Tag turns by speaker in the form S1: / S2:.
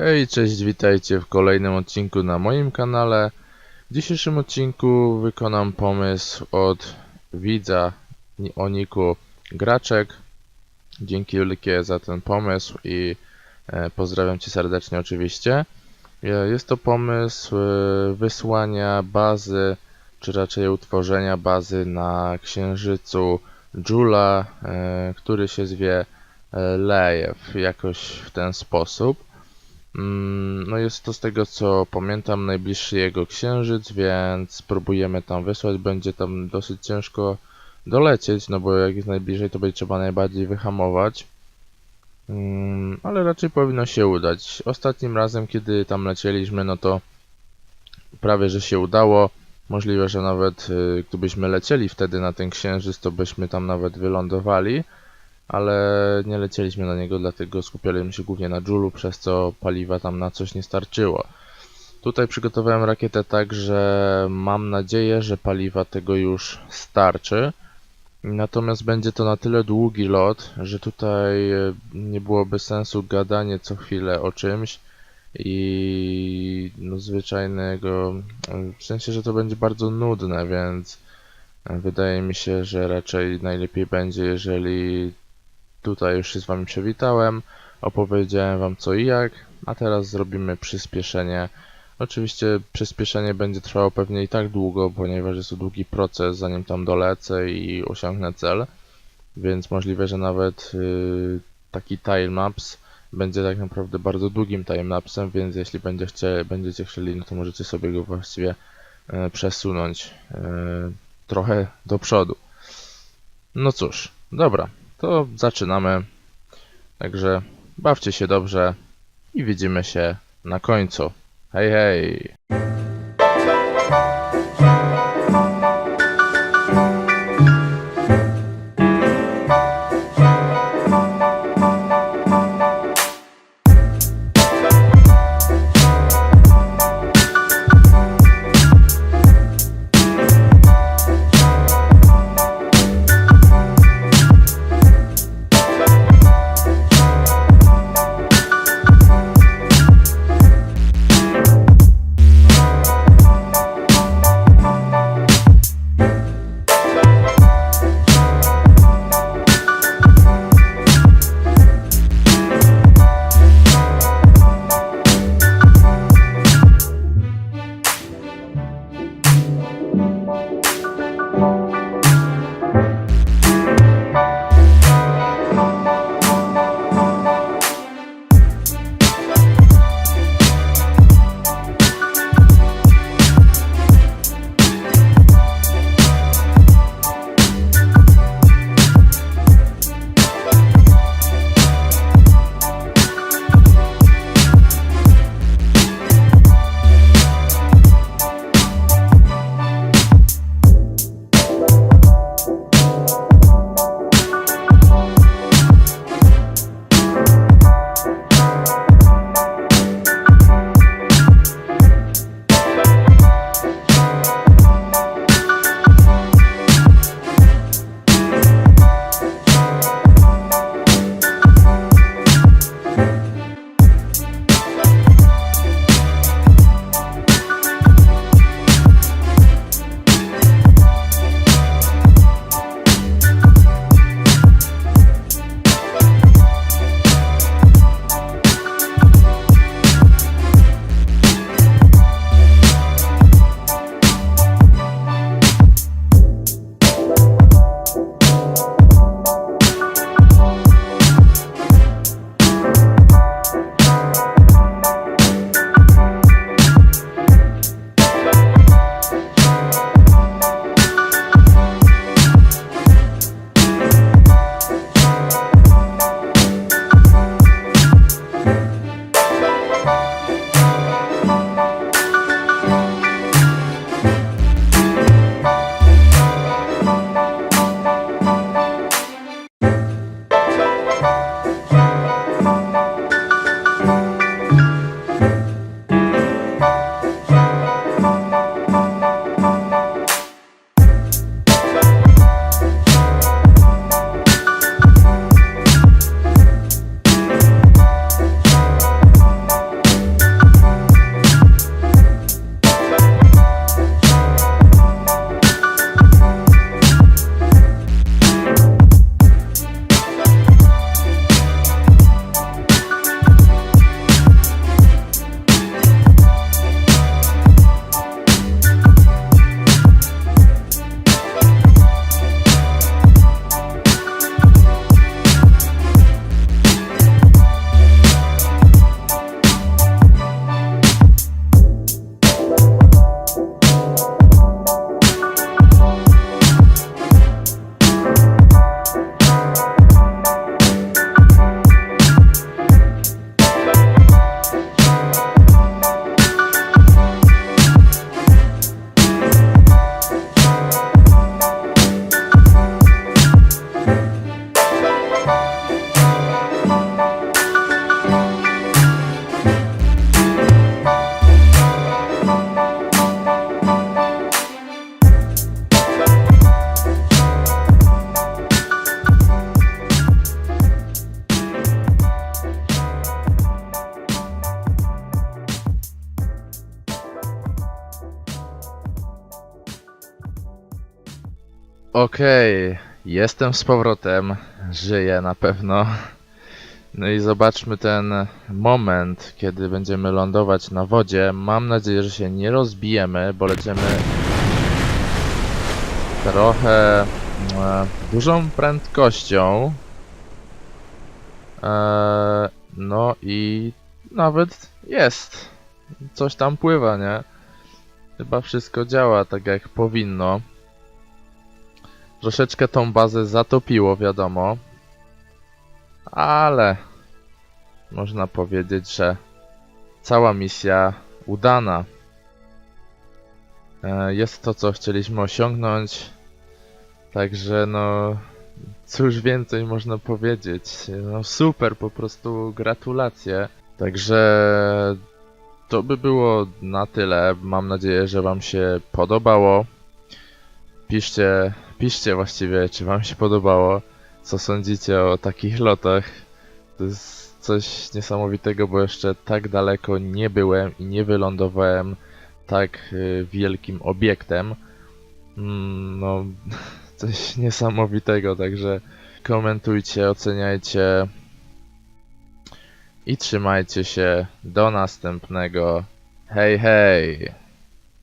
S1: Hej, cześć, witajcie w kolejnym odcinku na moim kanale. W dzisiejszym odcinku wykonam pomysł od widza o niku Graczek. Dzięki wielkie za ten pomysł i e, pozdrawiam Cię serdecznie oczywiście. E, Jest to pomysł e, wysłania bazy, czy raczej utworzenia bazy na księżycu Jula, który się zwie Lejew, jakoś w ten sposób. Mm, No jest to z tego co pamiętam najbliższy jego księżyc, więc spróbujemy tam wysłać. Będzie tam dosyć ciężko dolecieć, no bo jak jest najbliżej, to będzie trzeba najbardziej wyhamować. Mm, Ale raczej powinno się udać. Ostatnim razem, kiedy tam lecieliśmy, no to prawie że się udało. Możliwe, że nawet y, gdybyśmy lecieli wtedy na ten księżyc, to byśmy tam nawet wylądowali ale nie lecieliśmy na niego, dlatego skupialiśmy się głównie na Julu, przez co paliwa tam na coś nie starczyło. Tutaj przygotowałem rakietę tak, że mam nadzieję, że paliwa tego już starczy. Natomiast będzie to na tyle długi lot, że tutaj nie byłoby sensu gadanie co chwilę o czymś i no zwyczajnego, w sensie, że to będzie bardzo nudne, więc wydaje mi się, że raczej najlepiej będzie, jeżeli Tutaj już się z Wami przywitałem, opowiedziałem Wam co i jak, a teraz zrobimy przyspieszenie. Oczywiście przyspieszenie będzie trwało pewnie i tak długo, ponieważ jest to długi proces, zanim tam dolecę i osiągnę cel, więc możliwe, że nawet yy, taki timelapse będzie tak naprawdę bardzo długim timelapsem, więc jeśli będzie chcie, będziecie chcieli, no to możecie sobie go właściwie yy, przesunąć yy, trochę do przodu. No cóż, dobra, to zaczynamy. Także bawcie się dobrze i widzimy się na końcu. Hej, hej! Okej, jestem z powrotem. Żyję na pewno. No i zobaczmy ten moment, kiedy będziemy lądować na wodzie. Mam nadzieję, że się nie rozbijemy, bo lecimy trochę e, dużą prędkością. E, no i nawet jest. Coś tam pływa, nie? Chyba wszystko działa tak jak powinno. Troszeczkę tą bazę zatopiło, wiadomo. Ale można powiedzieć, że cała misja udana. E, Jest to, co chcieliśmy osiągnąć. Także no, cóż więcej można powiedzieć. No super, po prostu gratulacje. Także to by było na tyle. Mam nadzieję, że Wam się podobało. Piszcie, piszcie właściwie, czy Wam się podobało. Co sądzicie o takich lotach? To jest coś niesamowitego, bo jeszcze tak daleko nie byłem i nie wylądowałem tak y, wielkim obiektem. Mm, no, coś niesamowitego, także komentujcie, oceniajcie i trzymajcie się. Do następnego. Hej, hej!